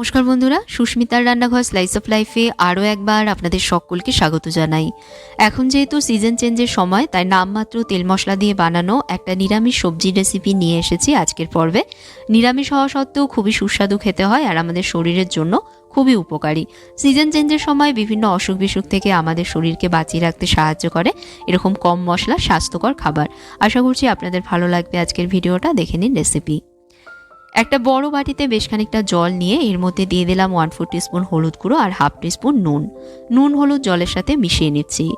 নমস্কার বন্ধুরা, সুস্মিতার রান্নাঘর স্লাইস অফ লাইফে আরও একবার আপনাদের সকলকে স্বাগত জানাই। এখন যেহেতু সিজন চেঞ্জের সময়, তাই নামমাত্র তেল মশলা দিয়ে বানানো একটা নিরামিষ সবজির রেসিপি নিয়ে এসেছি আজকের পর্বে। নিরামিষ হওয়া সত্ত্বেও খুবই সুস্বাদু খেতে হয় আর আমাদের শরীরের জন্য খুবই উপকারী। সিজন চেঞ্জের সময় বিভিন্ন অসুখ বিসুখ থেকে আমাদের শরীরকে বাঁচিয়ে রাখতে সাহায্য করে এরকম কম মশলা স্বাস্থ্যকর খাবার। আশা করছি আপনাদের ভালো লাগবে আজকের ভিডিওটা, দেখে নিন রেসিপি একটা বড় বাটিতে বেশ খানিকটা জল নিয়ে এর মধ্যে দিয়ে দিলাম ওয়ান ফোর স্পুন হলুদ গুঁড়ো আর হাফ স্পুন নুন। নুন হলুদ জলের সাথে মিশিয়ে নিচ্ছি।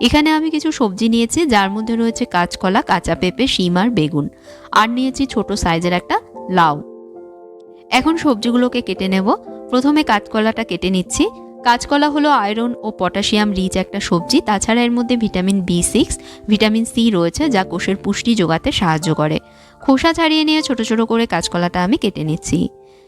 এখানে আমি কিছু সবজি নিয়েছি, যার মধ্যে রয়েছে কাঁচকলা, কাঁচা পেঁপে, শিম আর বেগুন। আর নিয়েছি ছোট সাইজের একটা লাউ। এখন সবজিগুলোকে কেটে নেব। প্রথমে কাঁচকলাটা কেটে নিচ্ছি। কাঁচকলা হলো আয়রন ও পটাশিয়াম রিচ একটা সবজি, তাছাড়া এর মধ্যে vitamin B six vitamin C রয়েছে যা কোষের পুষ্টি যোগাতে সাহায্য করে। খোসা ছাড়িয়ে নিয়ে ছোট ছোট করে কাঁচকলাটা আমি কেটে নিচ্ছি।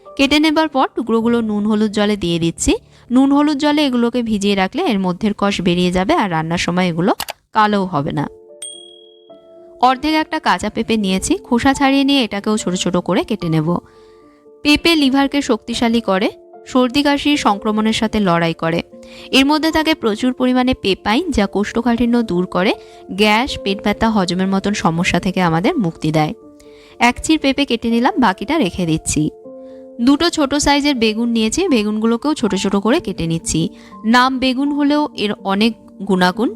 কেটে নেবার পর টুকরোগুলো নুন হলুদ জলে দিয়ে দিচ্ছি। নুন হলুদ জলে এগুলোকে ভিজিয়ে রাখলে এর মধ্যের কষ বেরিয়ে যাবে আর রান্নার সময় এগুলো কালোও হবে না। অর্ধেক একটা কাঁচা পেঁপে নিয়েছি, খোসা ছাড়িয়ে নিয়ে এটাকেও ছোট ছোট করে কেটে নেব। পেঁপে লিভারকে শক্তিশালী করে সর্দি কাশির সংক্রমণের সাথে লড়াই করে। এর মধ্যে থাকে প্রচুর পরিমাণে পেপাইন, যা কোষ্ঠকাঠিন্য দূর করে, গ্যাস, পেট ব্যথা, হজমের মতন সমস্যা থেকে আমাদের মুক্তি দেয়। এক চির পেঁপে কেটে নিলাম, বাকিটা রেখে দিচ্ছি। দুটো ছোট সাইজের বেগুন নিয়েছি, বেগুনগুলোকেও ছোট ছোট করে কেটে নিচ্ছি। নাম বেগুন হলেও এর অনেক গুণাগুণ।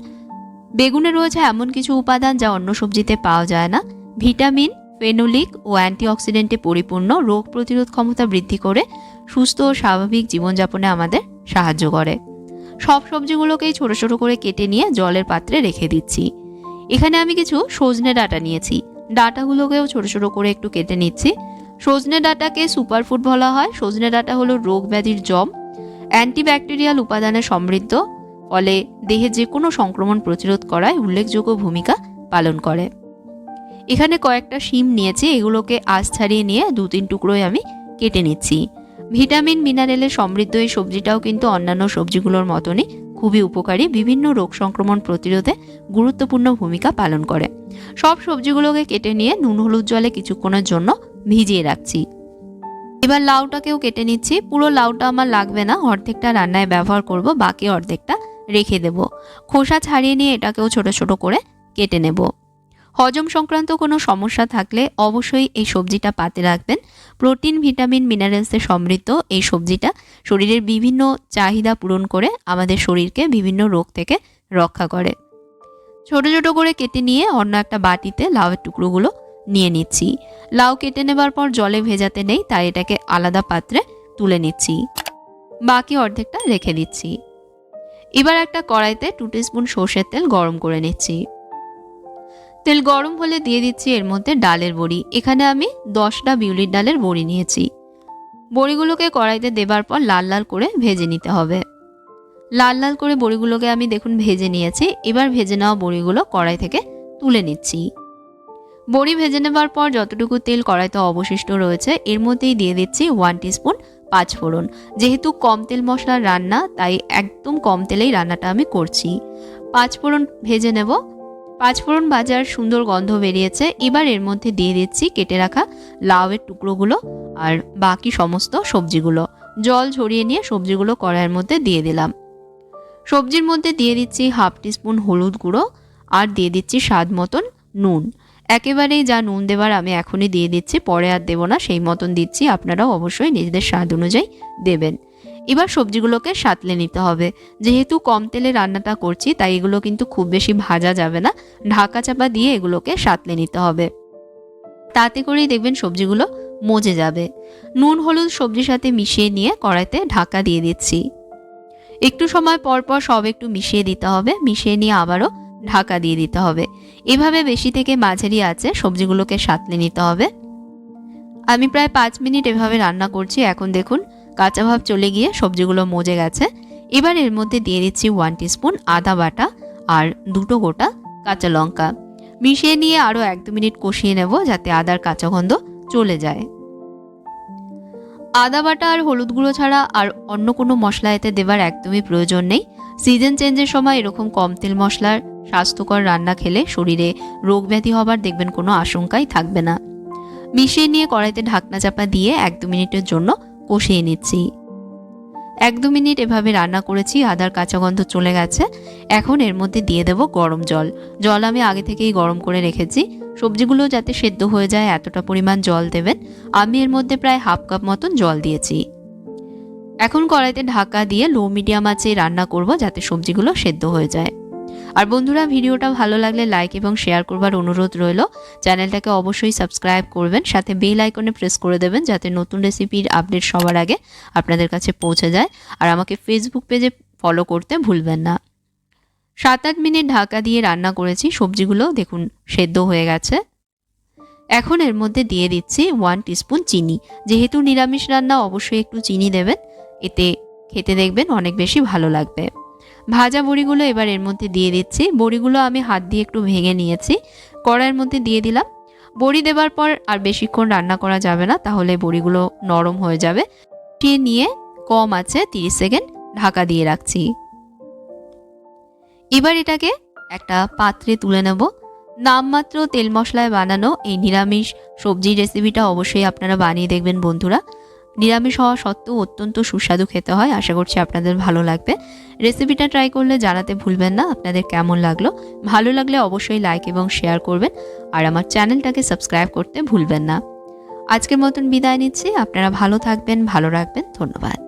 বেগুনে রয়েছে এমন কিছু উপাদান যা অন্য সবজিতে পাওয়া যায় না। ভিটামিন, ফেনোলিক ও অ্যান্টিঅক্সিডেন্টে পরিপূর্ণ, রোগ প্রতিরোধ ক্ষমতা বৃদ্ধি করে সুস্থ ও স্বাভাবিক জীবনযাপনে আমাদের সাহায্য করে। সব সবজিগুলোকেই ছোট ছোট করে কেটে নিয়ে জলের পাত্রে রেখে দিচ্ছি। এখানে আমি কিছু সজনে ডাটা নিয়েছি। ডাটাগুলোকেও ছোট ছোট করে একটু কেটে নিচ্ছি। সজনে ডাটাকে সুপারফুড বলা হয়। সজনে ডাটা হলো রোগ ব্যাধির জম। অ্যান্টিব্যাকটেরিয়াল উপাদানে সমৃদ্ধ। ফলে দেহে যে কোনো সংক্রমণ প্রতিরোধ করায় উল্লেখযোগ্য ভূমিকা পালন করে। এখানে কয়েকটা শিম নিয়েছি। এগুলোকে আঁশ ছাড়িয়ে নিয়ে দু তিন টুকরোয় আমি কেটে নিচ্ছি। ভিটামিন মিনারেলে সমৃদ্ধ এই সবজিটাও কিন্তু অন্যান্য সবজিগুলোর মতনই খুবই উপকারী, বিভিন্ন রোগ সংক্রমণ প্রতিরোধে গুরুত্বপূর্ণ ভূমিকা পালন করে। সব সবজিগুলোকে কেটে নিয়ে নুন, হলুদ জলে কিছুক্ষণের জন্য ভিজিয়ে রাখছি। এবার লাউটাকেও কেটে নিচ্ছি। পুরো লাউটা আমার লাগবে না, অর্ধেকটা রান্নায় ব্যবহার করব, বাকি অর্ধেকটা রেখে দেব। খোসা ছাড়িয়ে নিয়ে এটাকেও ছোট ছোট করে কেটে নেব। হজম সংক্রান্ত কোনো সমস্যা থাকলে অবশ্যই এই সবজিটা পাতে রাখবেন। প্রোটিন, ভিটামিন মিনারেলসে সমৃদ্ধ এই সবজিটা শরীরের বিভিন্ন চাহিদা পূরণ করে আমাদের শরীরকে বিভিন্ন রোগ থেকে রক্ষা করে। ছোট ছোট করে কেটে নিয়ে অন্য একটা বাটিতে লাউয়ের টুকরোগুলো নিয়ে নিচ্ছি। লাউ কেটে নেবার পর জলে ভেজাতে নেই, তাই এটাকে আলাদা পাত্রে তুলে নিচ্ছি। বাকি অর্ধেকটা রেখে দিচ্ছি। এবার একটা কড়াইতে টু স্পুন সর্ষের তেল গরম করে নিচ্ছি। তেল গরম হলে দিয়ে দিচ্ছি এর মধ্যে ডালের বড়ি। এখানে আমি দশটা বিউলির ডালের বড়ি নিয়েছি। বড়িগুলোকে কড়াইতে দেবার পর লাল লাল করে ভেজে নিতে হবে। লাল লাল করে বড়িগুলোকে আমি দেখুন ভেজে নিয়েছি। এবার ভেজে নেওয়া বড়িগুলো কড়াই থেকে তুলে নিচ্ছি। বড়ি ভেজে নেবার পর যতটুকু তেল কড়াইতে অবশিষ্ট রয়েছে, এর মধ্যেই দিয়ে দিচ্ছি ওয়ান টিস্পুন পাঁচফোড়ন যেহেতু কম তেল মশলার রান্না, তাই একদম কম তেলেই রান্নাটা আমি করছি। পাঁচফোড়ন ভেজে নেব। পাঁচফোড়ন বাজার সুন্দর গন্ধ বেরিয়েছে। এবার এর মধ্যে দিয়ে দিচ্ছি কেটে রাখা লাউয়ের টুকরোগুলো আর বাকি সমস্ত সবজিগুলো। জল ঝরিয়ে নিয়ে সবজিগুলো কড়াইয়ের মধ্যে দিয়ে দিলাম। সবজির মধ্যে দিয়ে দিচ্ছি হাফ টিস্পুন হলুদ গুঁড়ো আর দিয়ে দিচ্ছি স্বাদ মতন নুন। একেবারেই যা নুন দেবার আমি এখনই দিয়ে দিচ্ছি, পরে আর দেবো না, সেই মতন দিচ্ছি, আপনারাও অবশ্যই নিজেদের স্বাদ অনুযায়ী দেবেন। এবার সবজিগুলোকে সাতলে নিতে হবে। যেহেতু কম তেলে রান্নাটা করছি, তাই এগুলো কিন্তু খুব বেশি ভাজা যাবে না। ঢাকা চাপা দিয়ে এগুলোকে সাতলে নিতে হবে। তাতে করেই দেখবেন সবজিগুলো মজে যাবে। নুন, হলুদ সবজির সাথে মিশিয়ে নিয়ে কড়াইতে ঢাকা দিয়ে দিচ্ছি। একটু সময় পর পর সব একটু মিশিয়ে দিতে হবে। মিশিয়ে নিয়ে আবারও ঢাকা দিয়ে দিতে হবে। এভাবে বেশি থেকে মাঝারি আছে সবজিগুলোকে সাতলে নিতে হবে। আমি প্রায় পাঁচ মিনিট এভাবে রান্না করছি। এখন দেখুন কাঁচা ভাব চলে গিয়ে সবজিগুলো মজে গেছে। এবার এর মধ্যে দিয়ে দিচ্ছি ওয়ান টিস্পুন আদা বাটা আর দুটো গোটা কাঁচা লঙ্কা। মিশিয়ে নিয়ে আরও এক দু মিনিট কষিয়ে নেব যাতে আদার কাঁচা গন্ধ চলে যায়। আদা বাটা আর হলুদ গুঁড়ো ছাড়া আর অন্য কোনো মশলা এতে দেবার একদমই প্রয়োজন নেই। সিজন চেঞ্জের সময় এরকম কম তেল মশলার স্বাস্থ্যকর রান্না খেলে শরীরে রোগ ব্যাধি হবার দেখবেন কোনো আশঙ্কাই থাকবে না। মিশিয়ে নিয়ে কড়াইতে ঢাকনা চাপা দিয়ে এক দু মিনিটের জন্য কষিয়ে নিচ্ছি। এক দু মিনিট এভাবে রান্না করেছি, আদার কাঁচা গন্ধ চলে গেছে। এখন এর মধ্যে দিয়ে দেব গরম জল। জল আমি আগে থেকেই গরম করে রেখেছি। সবজিগুলো যাতে সেদ্ধ হয়ে যায়, এতটা পরিমাণ জল দেবেন। আমি এর মধ্যে প্রায় হাফ কাপ মতন জল দিয়েছি। এখন কড়াইতে ঢাকা দিয়ে লো মিডিয়াম আঁচে রান্না করব যাতে সবজিগুলো সেদ্ধ হয়ে যায়। আর বন্ধুরা, ভিডিওটা ভালো লাগলে লাইক এবং শেয়ার করবার অনুরোধ রইল। চ্যানেলটাকে অবশ্যই সাবস্ক্রাইব করবেন, সাথে বেল আইকনে প্রেস করে দেবেন, যাতে নতুন রেসিপির আপডেট সবার আগে আপনাদের কাছে পৌঁছে যায়। আর আমাকে ফেসবুক পেজে ফলো করতে ভুলবেন না। সাত আট মিনিট ঢাকা দিয়ে রান্না করেছি, সবজিগুলো দেখুন, সেদ্ধ হয়ে গেছে। এখন এর মধ্যে দিয়ে দিচ্ছি ওয়ান টিস্পুন চিনি। যেহেতু নিরামিষ রান্না, অবশ্যই একটু চিনি দেবেন, এতে খেতে দেখবেন অনেক বেশি ভালো লাগবে। ভাজা বড়িগুলো এবার এর মধ্যে দিয়ে দিচ্ছি। বড়িগুলো আমি হাত দিয়ে একটু ভেঙে নিয়েছি। কড়াইয়ের মধ্যে দিয়ে দিলাম। বড়ি দেওয়ার পর আর বেশিক্ষণ রান্না করা যাবে না, তাহলে বড়িগুলো নরম হয়ে যাবে। ফুটিয়ে নিয়ে কম আছে তিরিশ সেকেন্ড ঢাকা দিয়ে রাখছি। এবার এটাকে একটা পাত্রে তুলে নেব। নামমাত্র তেল মশলায় বানানো এই নিরামিষ সবজির রেসিপিটা অবশ্যই আপনারা বানিয়ে দেখবেন বন্ধুরা। নিরামিষ হওয়া সত্ত্বেও অত্যন্ত সুস্বাদু খেতে হয়। আশা করছি আপনাদের ভালো লাগবে। রেসিপিটা ট্রাই করলে জানাতে ভুলবেন না। আপনাদের কেমন লাগল? ভালো লাগলে অবশ্যই লাইক এবং শেয়ার করবেন। আর আমার চ্যানেলটাকে সাবস্ক্রাইব করতে ভুলবেন না। আজকের মতন বিদায় নিচ্ছি। আপনারা ভালো থাকবেন, ভালো রাখবেন। ধন্যবাদ।